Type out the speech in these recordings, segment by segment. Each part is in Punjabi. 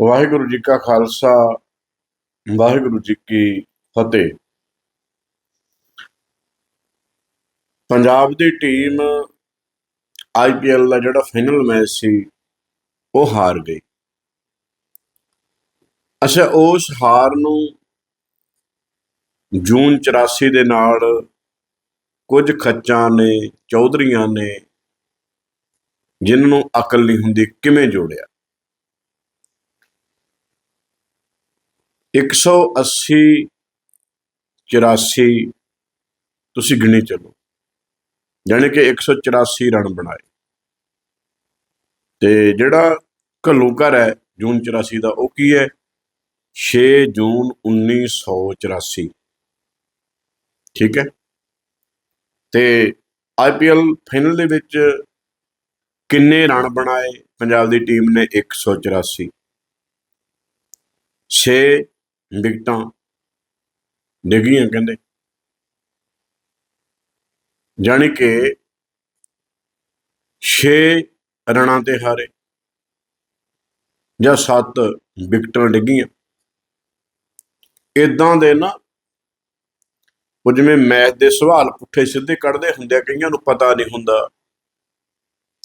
ਵਾਹਿਗੁਰੂ ਜੀ ਕਾ ਖਾਲਸਾ, ਵਾਹਿਗੁਰੂ ਜੀ ਕੀ ਫਤਿਹ। ਪੰਜਾਬ ਦੀ ਟੀਮ ਆਈਪੀਐਲ ਦਾ ਜਿਹੜਾ ਫਾਈਨਲ ਮੈਚ ਸੀ, ਉਹ ਹਾਰ ਗਈ। ਅੱਛਾ, ਉਸ ਹਾਰ ਨੂੰ ਜੂਨ 84 ਦੇ ਨਾਲ ਕੁਝ ਖੱਚਾਂ ਨੇ, ਚੌਧਰੀਆਂ ਨੇ, ਜਿਨ੍ਹਾਂ ਨੂੰ ਅਕਲ ਨਹੀਂ ਹੁੰਦੀ ਕਿਵੇਂ ਜੋੜਿਆ? 180 84 ਤੁਸੀਂ ਗਿਣੀ ਚੱਲੋ। ਯਾਨੀ ਕਿ 184 ਰਨ ਬਣਾਏ। ਤੇ ਜਿਹੜਾ ਘੱਲੂਘਰ ਹੈ, ਜੂਨ 84 ਦਾ, ਉਹ ਕੀ ਹੈ? 6 ਜੂਨ 1984 ਠੀਕ ਹੈ? ਤੇ ਆਈਪੀਐਲ ਫਾਈਨਲ ਦੇ ਵਿੱਚ ਕਿੰਨੇ ਰਨ ਬਣਾਏ? ਪੰਜਾਬ ਦੀ ਟੀਮ ਨੇ 184 6 ਵਿਕਟਾਂ ਡਿੱਗੀਆਂ ਕਹਿੰਦੇ। ਜਾਣੀ ਕਿ 6 ਰਨਾਂ ਤੇ ਹਾਰੇ ਜਾਂ 7 ਵਿਕਟਾਂ ਡਿੱਗੀਆਂ। ਇਦਾਂ ਦੇ ਨਾ ਉਹ ਜਿਵੇਂ ਮੈਚ ਦੇ ਸਵਾਲ ਪੁੱਠੇ ਸਿੱਧੇ ਕੱਢਦੇ ਹੁੰਦੇ ਆ, ਕਈਆਂ ਨੂੰ ਪਤਾ ਨਹੀਂ ਹੁੰਦਾ।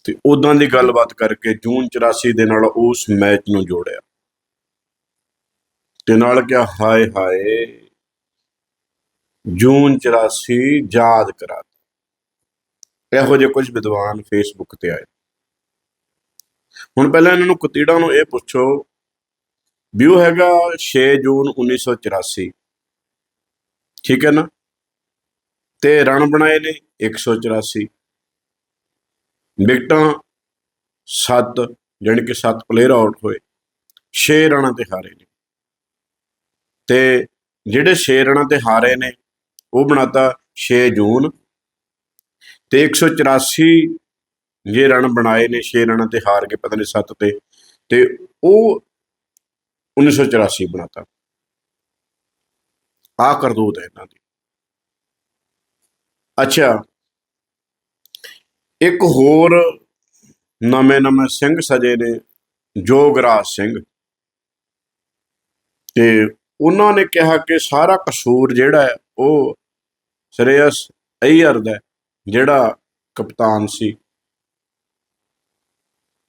ਤੇ ਉਦਾਂ ਦੀ ਗੱਲਬਾਤ ਕਰਕੇ ਜੂਨ 84 ਦੇ ਨਾਲ ਉਸ ਮੈਚ ਨੂੰ ਜੋੜਿਆ। ਤੇ ਨਾਲ ਕਿਹਾ, ਹਾਏ ਹਾਏ, ਜੂਨ 84 ਯਾਦ ਕਰਾ ਇਹੋ ਜਿਹੇ ਕੁਝ ਵਿਦਵਾਨ ਫੇਸਬੁੱਕ ਤੇ ਆਏ। ਹੁਣ ਪਹਿਲਾਂ ਇਹਨਾਂ ਨੂੰ ਕੁਤੀੜਾ ਨੂੰ ਇਹ ਪੁੱਛੋ ਵਿਊ ਹੈਗਾ 6 ਜੂਨ 1984 ਠੀਕ ਹੈ ਨਾ? ਤੇ ਰਣ ਬਣਾਏ ਨੇ 184 ਵਿਕਟਾਂ 7 ਜਾਣੀ ਕਿ 7 ਪਲੇਅਰ ਆਊਟ ਹੋਏ। 6 ਰਣਾਂ ਤੇ ਹਾਰੇ ਨੇ। ਤੇ ਜਿਹੜੇ 6 ਰਣਾਂ ਤੇ ਹਾਰੇ ਨੇ, ਉਹ ਬਣਾਤਾ 6 ਜੂਨ। ਤੇ 184 ਜੇ ਰਣ ਬਣਾਏ ਨੇ 6 ਰਣਾਂ ਤੇ ਹਾਰ ਕੇ, ਪਤਾ ਨਹੀਂ 7 ਤੇ ਤੇ ਉਹ 1984 ਬਣਾਤਾ। ਆ ਕਰਦੂਤ ਹੈ ਇਹਨਾਂ ਦੀ। ਅੱਛਾ, ਇੱਕ ਹੋਰ ਨਵੇਂ ਨਵੇਂ ਸਿੰਘ ਸਜੇ ਨੇ, ਜੋਗਰਾਜ ਸਿੰਘ। ਤੇ ਉਹਨਾਂ ਨੇ ਕਿਹਾ ਕਿ ਸਾਰਾ ਕਸੂਰ ਜਿਹੜਾ ਹੈ ਉਹ ਸਰੇਸ ਅਈਅਰ ਦਾ ਜਿਹੜਾ ਕਪਤਾਨ ਸੀ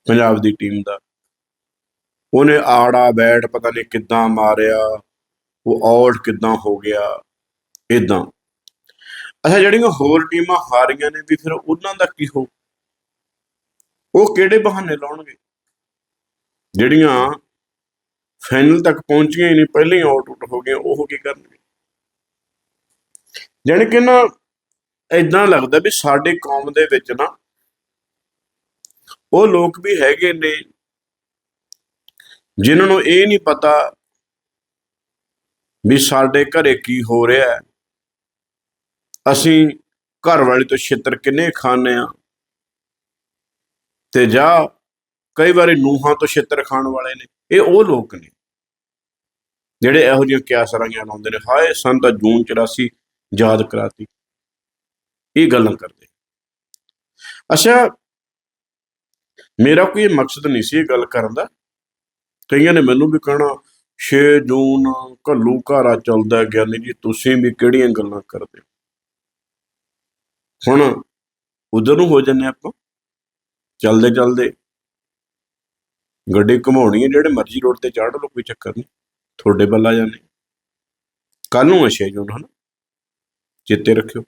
ਪੰਜਾਬ ਦੀ ਟੀਮ ਦਾ। ਉਹਨੇ ਆੜਾ ਬੈਟ ਪਤਾ ਨਹੀਂ ਕਿੱਦਾਂ ਮਾਰਿਆ, ਉਹ ਆਊਟ ਕਿੱਦਾਂ ਹੋ ਗਿਆ ਇਦਾਂ ਅੱਛਾ, ਜਿਹੜੀਆਂ ਹੋਰ ਟੀਮਾਂ ਹਾਰੀਆਂ ਨੇ ਵੀ ਫਿਰ ਉਹਨਾਂ ਦਾ ਕੀ ਹੋ? ਉਹ ਕਿਹੜੇ ਬਹਾਨੇ ਲਾਉਣਗੇ? ਜਿਹੜੀਆਂ ਫਾਈਨਲ ਤੱਕ ਪਹੁੰਚੀਆਂ ਹੀ ਨਹੀਂ, ਪਹਿਲਾਂ ਹੀ ਆਊਟ ਆਊਟ ਹੋ ਗਈਆਂ, ਉਹ ਕੀ ਕਰਨਗੇ। ਜਾਣੀ ਕਿ ਨਾ ਇਦਾਂ ਲੱਗਦਾ ਵੀ ਸਾਡੇ ਕੌਮ ਦੇ ਵਿੱਚ ਨਾ, ਉਹ ਲੋਕ ਵੀ ਹੈਗੇ ਨੇ, ਜਿਨ੍ਹਾਂ ਨੂੰ ਇਹ ਨਹੀਂ ਪਤਾ ਵੀ ਸਾਡੇ ਘਰੇ ਕੀ ਹੋ ਰਿਹਾ ਹੈ। ਅਸੀਂ ਘਰ ਵਾਲੇ ਤੋਂ ਛਿੱਤਰ ਕਿੰਨੇ ਖਾਣੇ ਆ ਤੇ ਜਾਂ ਕਈ ਵਾਰੀ ਨੂਹਾਂ ਤੋਂ ਛਿੱਤਰ ਖਾਣ ਵਾਲੇ ਨੇ, ਇਹ ਉਹ ਲੋਕ ਨੇ। ਜਿਹੜੇ ਇਹੋ ਜਿਹੀਆਂ ਕਿਆਸਰਾਂਆਂ ਲਾਉਂਦੇ ਨੇ, ਹਾਏ ਸੰਤ ਜੂਨ 84 ਯਾਦ ਕਰਾਤੀ। ਇਹ ਗੱਲਾਂ ਕਰਦੇ। ਅੱਛਾ, ਮੇਰਾ ਕੋਈ ਮਕਸਦ ਨਹੀਂ ਸੀ ਇਹ ਗੱਲ ਕਰਨ ਦਾ। ਕਈਆਂ ਨੇ ਮੈਨੂੰ ਵੀ ਕਹਿਣਾ 6 ਜੂਨ ਘੱਲੂ ਘਾਰਾ ਚੱਲਦਾ ਗਿਆਨੀ ਜੀ, ਤੁਸੀਂ ਵੀ ਕਿਹੜੀਆਂ ਗੱਲਾਂ ਕਰਦੇ ਹੋ? ਹੁਣ ਉਧਰ ਨੂੰ ਹੋ ਜੰਨੇ ਆਪਾਂ। ਚੱਲਦੇ ਚੱਲਦੇ ਗੱਡੀ ਘਮਾਉਣੀ ਹੈ, ਜਿਹੜੇ ਮਰਜ਼ੀ ਰੋਡ ਤੇ ਚਾੜ ਲਓ, ਕੋਈ ਚੱਕਰ ਨਹੀਂ। ਤੁਹਾਡੇ ਵੱਲ ਆ ਜਾਣੇ ਕੱਲ ਨੂੰ ਹੈ 6 ਜੂਨ ਹਨ? ਚੇਤੇ ਰੱਖਿਓ।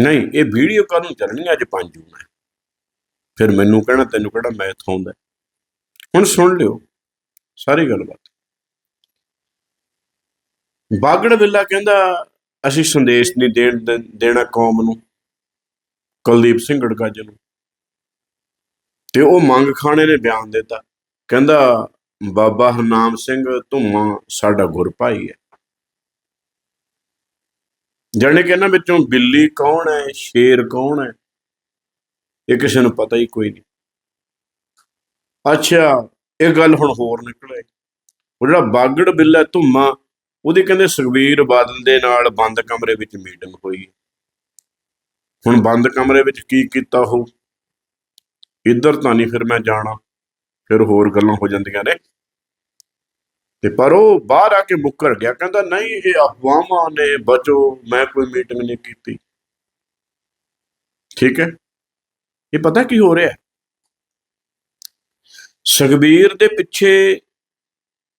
ਨਹੀਂ, ਇਹ ਵੀਡੀਓ ਕੱਲ ਨੂੰ ਚੱਲਣੀ, ਅੱਜ 5 ਜੂਨ ਹੈ। ਫਿਰ ਮੈਨੂੰ ਕਹਿਣਾ, ਤੈਨੂੰ ਕਿਹੜਾ ਮੈਥ ਆਉਂਦਾ ਹੈ? ਹੁਣ ਸੁਣ ਲਿਓ, ਸਾਰੀ ਗੱਲਬਾਤ। ਬਾਗੜ ਵਿੱਲਾ ਕਹਿੰਦਾ, ਅਸੀਂ ਸੰਦੇਸ਼ ਨਹੀਂ ਦੇਣ ਦੇ- ਦੇਣਾ ਕੌਮ ਨੂੰ, ਕੁਲਦੀਪ ਸਿੰਘ ਗੜਗੱਜ ਨੂੰ। ਤੇ ਉਹ ਮੰਗ ਖਾਣੇ ਨੇ ਬਿਆਨ ਦਿੱਤਾ। ਕਹਿੰਦਾ, ਬਾਬਾ ਹਰਨਾਮ ਸਿੰਘ ਧੁੰਮਾ ਸਾਡਾ ਗੁਰਭਾਈ ਹੈ। ਜਾਣੇ ਕਿ ਇਹਨਾਂ ਵਿੱਚੋਂ ਬਿੱਲੀ ਕੌਣ ਹੈ, ਸ਼ੇਰ ਕੌਣ ਹੈ, ਇਹ ਕਿਸੇ ਨੂੰ ਪਤਾ ਹੀ ਕੋਈ ਨਹੀਂ। ਅੱਛਾ, ਇਹ ਗੱਲ ਹੁਣ ਹੋਰ ਨਿਕਲੇ। ਉਹ ਜਿਹੜਾ ਬਾਗੜ ਬਿੱਲਾ ਧੁੰਮਾ ਉਹਦੀ ਕਹਿੰਦੇ ਸੁਖਬੀਰ ਬਾਦਲ ਦੇ ਨਾਲ ਬੰਦ ਕਮਰੇ ਵਿੱਚ ਮੀਟਿੰਗ ਹੋਈ ਹੁਣ ਬੰਦ ਕਮਰੇ ਵਿੱਚ ਕੀ ਕੀਤਾ ਹੋ ਇੱਧਰ ਤਾਂ ਨਹੀਂ ਫਿਰ ਮੈਂ ਜਾਣਾ। ਫਿਰ ਹੋਰ ਗੱਲਾਂ ਹੋ ਜਾਂਦੀਆਂ ਨੇ। ਤੇ ਪਰ ਉਹ ਬਾਹਰ ਆ ਕੇ ਮੁੱਕਰ ਗਿਆ। ਕਹਿੰਦਾ, ਨਹੀਂ, ਇਹ ਅਫਵਾਹਾਂ ਨੇ, ਬਚੋ, ਮੈਂ ਕੋਈ ਮੀਟਿੰਗ ਨਹੀਂ ਕੀਤੀ। ਠੀਕ ਹੈ? ਇਹ ਪਤਾ ਕੀ ਹੋ ਰਿਹਾ? ਸੁਖਬੀਰ ਦੇ ਪਿੱਛੇ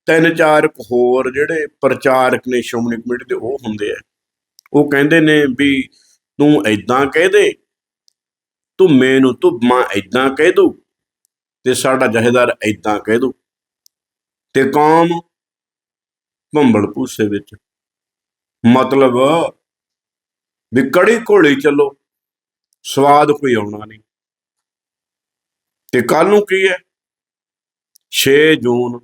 ਤਿੰਨ ਚਾਰ ਹੋਰ ਜਿਹੜੇ ਪ੍ਰਚਾਰਕ ਨੇ ਸ਼੍ਰੋਮਣੀ ਕਮੇਟੀ ਦੇ, ਉਹ ਹੁੰਦੇ ਆ। ਉਹ ਕਹਿੰਦੇ ਨੇ ਵੀ, ਤੂੰ ਐਦਾਂ ਕਹਿ ਦੇ ਤੂੰ ਮੈਨੂੰ, ਤੂੰ ਮਾਂ ਐਦਾਂ ਕਹਿ ਦੋ ਤੇ ਸਾਡਾ ਜਹੇਦਾਰ ਐਦਾਂ ਕਹਿ ਦੋ ਤੇ ਕੌਮ ਭੰਬਲ ਭੂਸੇ ਵਿੱਚ। ਮਤਲਬ ਵੀ ਕੜੀ ਘੋਲੀ ਚੱਲੋ, ਸਵਾਦ ਕੋਈ ਆਉਣਾ ਨਹੀਂ। ਤੇ ਕੱਲ ਨੂੰ ਕੀ ਹੈ? 6 ਜੂਨ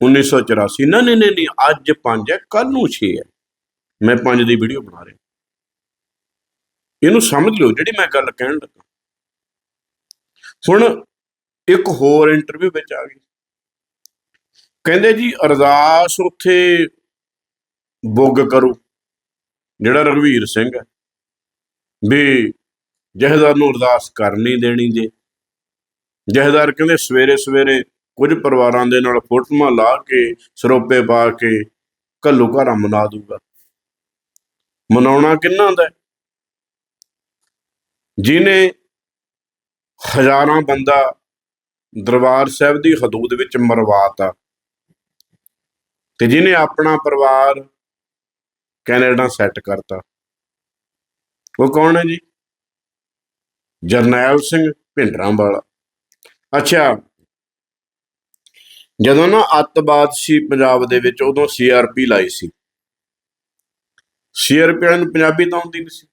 1984 ਨਾ ਨਹੀਂ ਨਹੀਂ ਨਹੀਂ ਅੱਜ 5 ਹੈ ਕੱਲ ਨੂੰ 6 ਹੈ। ਮੈਂ 5 ਦੀ ਵੀਡੀਓ ਬਣਾ ਰਿਹਾ। ਇਹਨੂੰ ਸਮਝ ਲਓ ਜਿਹੜੀ ਮੈਂ ਗੱਲ ਕਹਿਣ ਲੱਗਾ। ਹੁਣ ਇੱਕ ਹੋਰ ਇੰਟਰਵਿਊ ਵਿੱਚ ਆ ਗਈ। ਕਹਿੰਦੇ ਜੀ, ਅਰਦਾਸ ਉੱਥੇ ਬੁੱਗ ਕਰੂ, ਜਿਹੜਾ ਰਘਵੀਰ ਸਿੰਘ ਹੈ। ਵੀ ਜਹੇਦਾਰ ਨੂੰ ਅਰਦਾਸ ਕਰਨੀ ਦੇਣੀ ਜੇ। ਜਹੇਦਾਰ ਕਹਿੰਦੇ ਸਵੇਰੇ ਸਵੇਰੇ ਕੁਝ ਪਰਿਵਾਰਾਂ ਦੇ ਨਾਲ ਫੋਟੋਆਂ ਲਾ ਕੇ, ਸਰੋਪੇ ਪਾ ਕੇ, ਘੱਲੂ ਘਰਾਂ ਮਨਾ ਦੂਗਾ। ਮਨਾਉਣਾ ਕਿੰਨਾ ਦਾ ਹੈ? ਜਿਹਨੇ ਹਜ਼ਾਰਾਂ ਬੰਦਾ ਦਰਬਾਰ ਸਾਹਿਬ ਦੀ ਹਦੂਦ ਵਿੱਚ ਮਰਵਾਤਾ ਤੇ ਜਿਹਨੇ ਆਪਣਾ ਪਰਿਵਾਰ ਕੈਨੇਡਾ ਸੈੱਟ ਕਰਤਾ। ਉਹ ਕੌਣ ਹੈ ਜੀ? ਜਰਨੈਲ ਸਿੰਘ ਭਿੰਡਰਾਂ ਵਾਲਾ ਅੱਛਾ, ਜਦੋਂ ਨਾ ਅੱਤਵਾਦ ਸੀ ਪੰਜਾਬ ਦੇ ਵਿੱਚ, ਉਦੋਂ ਸੀਆਰਪੀ ਲਾਈ ਸੀ। ਸੀਆਰਪੀ ਵਾਲਿਆਂ ਨੂੰ ਪੰਜਾਬੀ ਤਾਂ ਆਉਂਦੀ ਨਹੀਂ ਸੀ।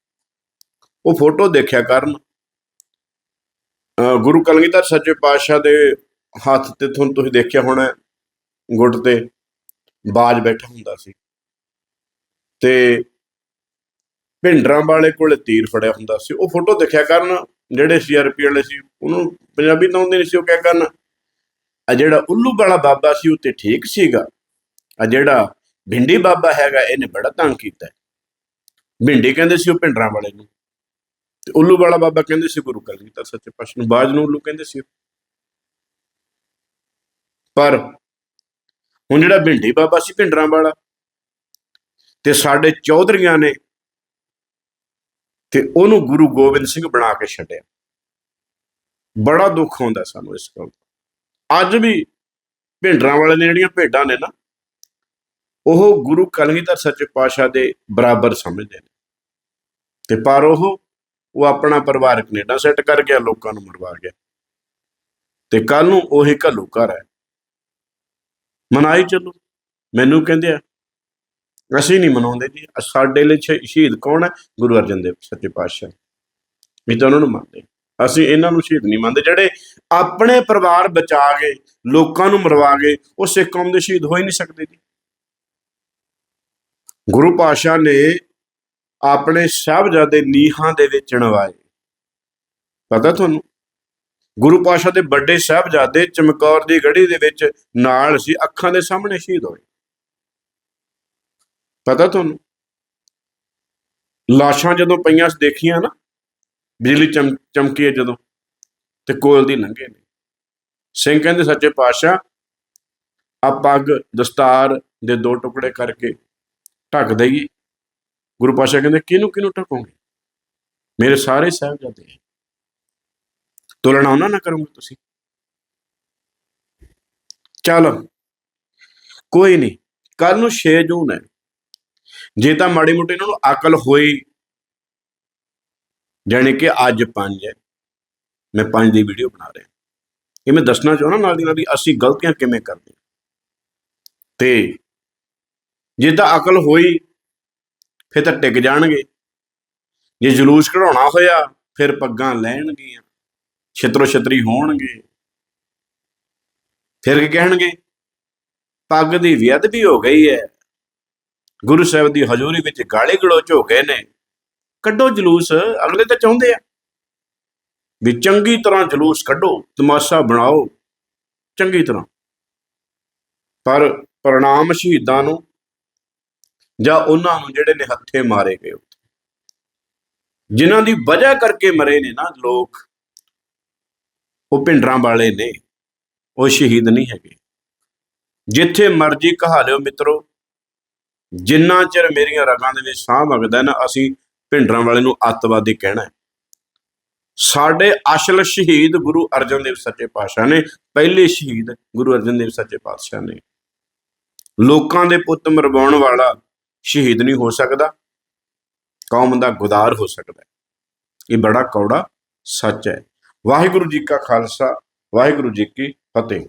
ਉਹ ਫੋਟੋ ਦੇਖਿਆ ਕਰਨ। ਅਹ ਗੁਰੂ ਕਲਗੀਧਰ ਸੱਚੇ ਪਾਤਸ਼ਾਹ ਦੇ ਹੱਥ ਤੇ ਤੁਹਾਨੂੰ ਤੁਸੀਂ ਦੇਖਿਆ ਹੋਣਾ ਗੁੱਟ ਤੇ ਬਾਜ ਬੈਠਾ ਹੁੰਦਾ ਸੀ। ਤੇ ਭਿੰਡਰਾਂ ਵਾਲੇ ਕੋਲ ਤੀਰ ਫੜਿਆ ਹੁੰਦਾ ਸੀ। ਉਹ ਫੋਟੋ ਦੇਖਿਆ ਕਰਨ, ਜਿਹੜੇ ਸੀਆਰਪੀ ਵਾਲੇ ਸੀ, ਉਹਨੂੰ ਪੰਜਾਬੀ ਤਾਂ ਆਉਂਦੇ ਨਹੀਂ ਸੀ, ਉਹ ਕਿਆ ਕਰਨ? ਆ ਜਿਹੜਾ ਉੱਲੂ ਵਾਲਾ ਬਾਬਾ ਸੀ, ਉਹ ਤੇ ਠੀਕ ਸੀਗਾ। ਆ ਜਿਹੜਾ ਭਿੰਡੀ ਬਾਬਾ ਹੈਗਾ, ਇਹਨੇ ਬੜਾ ਤੰਗ ਕੀਤਾ। ਭਿੰਡੀ ਕਹਿੰਦੇ ਸੀ ਉਹ ਭਿੰਡਰਾਂ ਵਾਲੇ ਨੂੰ। ਤੇ ਉੱਲੂ ਵਾਲਾ ਬਾਬਾ ਕਹਿੰਦੇ ਸੀ ਗੁਰੂ ਕਲਗੀਧਰ ਸੱਚੇ ਪਾਤਸ਼ਾਹ ਨੂੰ ਬਾਜ ਨੂੰ ਉੱਲੂ ਕਹਿੰਦੇ ਸੀ ਪਰ ਹੁਣ ਜਿਹੜਾ ਭਿੰਡੀ ਬਾਬਾ ਸੀ ਭਿੰਡਰਾਂ ਵਾਲਾ ਤੇ ਸਾਡੇ ਚੌਧਰੀਆਂ ਨੇ ਤੇ ਉਹਨੂੰ ਗੁਰੂ ਗੋਬਿੰਦ ਸਿੰਘ ਬਣਾ ਕੇ ਛੱਡਿਆ। ਬੜਾ ਦੁੱਖ ਹੁੰਦਾ ਸਾਨੂੰ ਇਸ ਗੱਲ ਦਾ। ਅੱਜ ਵੀ ਭਿੰਡਰਾਂ ਵਾਲੇ ਨੇ ਜਿਹੜੀਆਂ ਭੇਡਾਂ ਨੇ ਨਾ, ਉਹ ਗੁਰੂ ਕਲਗੀਧਰ ਸੱਚੇ ਪਾਤਸ਼ਾਹ ਦੇ ਬਰਾਬਰ ਸਮਝਦੇ ਨੇ। ਤੇ ਪਰ ਉਹ ਉਹ ਆਪਣਾ ਪਰਿਵਾਰ ਕੈਨੇਡਾ ਸੈੱਟ ਕਰ ਗਿਆ, ਲੋਕਾਂ ਨੂੰ ਮਰਵਾ ਗਿਆ। ਤੇ ਕੱਲ ਨੂੰ ਉਹੀ ਘੱਲੂ ਘਰ ਹੈ। ਮਨਾਈ ਚੱਲੋ। ਮੈਨੂੰ ਕਹਿੰਦੇ ਆ, ਅਸੀਂ ਨਹੀਂ ਮਨਾਉਂਦੇ ਜੀ। ਸਾਡੇ ਲਈ ਸ਼ਹੀਦ ਕੌਣ ਹੈ? ਗੁਰੂ ਅਰਜਨ ਦੇਵ ਸੱਚੇ ਪਾਤਸ਼ਾਹ। ਇਹ ਤਾਂ ਉਹਨਾਂ ਨੂੰ ਮੰਨਦੇ ਅਸੀਂ ਇਹਨਾਂ ਨੂੰ ਸ਼ਹੀਦ ਨਹੀਂ ਮੰਨਦੇ। ਜਿਹੜੇ ਆਪਣੇ ਪਰਿਵਾਰ ਬਚਾ ਕੇ ਲੋਕਾਂ ਨੂੰ ਮਰਵਾ ਗਏ, ਉਹ ਸਿੱਖ ਕੌਮ ਦੇ ਸ਼ਹੀਦ ਹੋ ਹੀ ਨਹੀਂ ਸਕਦੇ ਜੀ। ਗੁਰੂ ਪਾਤਸ਼ਾਹ ਨੇ ਆਪਣੇ ਸਾਹਿਬਜ਼ਾਦੇ ਨੀਹਾਂ ਦੇ ਵਿੱਚ ਚਣਵਾਏ। ਪਤਾ ਤੁਹਾਨੂੰ? ਗੁਰੂ ਪਾਤਸ਼ਾਹ ਦੇ ਵੱਡੇ ਸਾਹਿਬਜ਼ਾਦੇ ਚਮਕੌਰ ਦੀ ਗੜੀ ਦੇ ਵਿੱਚ ਨਾਲ ਸੀ, ਅੱਖਾਂ ਦੇ ਸਾਹਮਣੇ ਸ਼ਹੀਦ ਹੋਏ। ਪਤਾ ਤੁਹਾਨੂੰ? ਲਾਸ਼ਾਂ ਜਦੋਂ ਪਈਆਂ ਦੇਖੀਆਂ ਨਾ, ਬਿਜਲੀ ਚਮ, ਚਮਕੀ ਹੈ ਜਦੋਂ, ਤੇ ਕੋਲ ਦੀ ਲੰਘੇ ਨੇ। ਸਿੰਘ ਕਹਿੰਦੇ, ਸੱਚੇ ਪਾਤਸ਼ਾਹ ਆ ਪੱਗ ਦਸਤਾਰ ਦੇ ਦੋ ਟੁਕੜੇ ਕਰਕੇ ਢੱਕ ਦਈਏ। ਗੁਰੂ ਪਾਤਸ਼ਾਹ ਕਹਿੰਦੇ, ਕਿਹਨੂੰ ਕਿਹਨੂੰ ਢਕੋਗੇ ਮੇਰੇ ਸਾਰੇ ਸਾਹਿਬਜ਼ਾਦੇ ਹੈ। ਤੁਲਨਾ ਉਹਨਾਂ ਨਾਲ ਕਰੋਗੇ ਤੁਸੀਂ? ਚਲੋ, ਕੋਈ ਨਹੀਂ। ਕੱਲ ਨੂੰ 6 ਜੂਨ ਹੈ। ਜੇ ਤਾਂ ਮਾੜੀ ਮੋਟੀ ਇਹਨਾਂ ਨੂੰ ਅਕਲ ਹੋਈ, ਜਾਣੀ ਕਿ ਅੱਜ 5 ਹੈ। ਮੈਂ 5 ਦੀ ਵੀਡੀਓ ਬਣਾ ਰਿਹਾ। ਇਹ ਮੈਂ ਦੱਸਣਾ ਚਾਹੁੰਦਾ ਨਾਲ ਦੀ ਨਾਲ ਵੀ ਅਸੀਂ ਗਲਤੀਆਂ ਕਿਵੇਂ ਕਰਦੇ ਹਾਂ। ਤੇ ਜੇ ਤਾਂ ਅਕਲ ਹੋਈ ਫਿਰ ਤਾਂ ਟਿਕ ਜਾਣਗੇ। ਜੇ ਜਲੂਸ ਕਢਾਉਣਾ ਹੋਇਆ, ਫਿਰ ਪੱਗਾਂ ਲੈਣਗੀਆਂ। ਛਿਤਰੋ ਛਤਰੀ ਹੋਣਗੇ। ਫਿਰ ਕੀ ਕਹਿਣਗੇ? ਪੱਗ ਦੀ ਬੇਅਦਬੀ ਹੋ ਗਈ ਹੈ। ਗੁਰੂ ਸਾਹਿਬ ਦੀ ਹਜ਼ੂਰੀ ਵਿੱਚ ਗਾਲੀ ਗਲੋਚ ਹੋ ਗਏ ਨੇ। ਕੱਢੋ ਜਲੂਸ, ਅਗਲੇ ਤਾਂ ਚਾਹੁੰਦੇ ਆ ਵੀ ਚੰਗੀ ਤਰ੍ਹਾਂ ਜਲੂਸ ਕੱਢੋ, ਤਮਾਸ਼ਾ ਬਣਾਓ। ਚੰਗੀ ਤਰ੍ਹਾਂ। ਪਰ ਪ੍ਰਣਾਮ ਸ਼ਹੀਦਾਂ ਨੂੰ ਜਾਂ ਉਹਨਾਂ ਨੂੰ ਜਿਹੜੇ ਨਿਹੱਥੇ ਮਾਰੇ ਗਏ ਉੱਥੇ। ਜਿਨ੍ਹਾਂ ਦੀ ਵਜ੍ਹਾ ਕਰਕੇ ਮਰੇ ਨੇ ਨਾ ਲੋਕ, ਉਹ ਭਿੰਡਰਾਂ ਵਾਲੇ ਨੇ, ਉਹ ਸ਼ਹੀਦ ਨਹੀਂ ਹੈਗੇ। ਜਿੱਥੇ ਮਰਜ਼ੀ ਕਹਾ ਲਿਓ ਮਿੱਤਰੋ, ਜਿੰਨਾ ਚਿਰ ਮੇਰੀਆਂ ਰਗਾਂ ਦੇ ਵਿੱਚ ਸਾਹ ਵਗਦਾ ਨਾ, ਅਸੀਂ ਭਿੰਡਰਾਂ ਵਾਲੇ ਨੂੰ ਅੱਤਵਾਦੀ ਕਹਿਣਾ ਹੈ। ਸਾਡੇ ਅਸਲ ਸ਼ਹੀਦ ਗੁਰੂ ਅਰਜਨ ਦੇਵ ਸੱਚੇ ਪਾਤਸ਼ਾਹ ਨੇ, ਪਹਿਲੇ ਸ਼ਹੀਦ ਗੁਰੂ ਅਰਜਨ ਦੇਵ ਸੱਚੇ ਪਾਤਸ਼ਾਹ ਨੇ। ਲੋਕਾਂ ਦੇ ਪੁੱਤ ਮਰਵਾਉਣ ਵਾਲਾ ਸ਼ਹੀਦ ਨਹੀਂ ਹੋ ਸਕਦਾ। ਕੌਮ ਦਾ ਗੁਦਾਰ ਹੋ ਸਕਦਾ ਇਹ ਬੜਾ ਕੌੜਾ ਸੱਚ ਹੈ। ਵਾਹਿਗੁਰੂ ਜੀ ਕਾ ਖਾਲਸਾ, ਵਾਹਿਗੁਰੂ ਜੀ ਕੀ ਫਤਿਹ।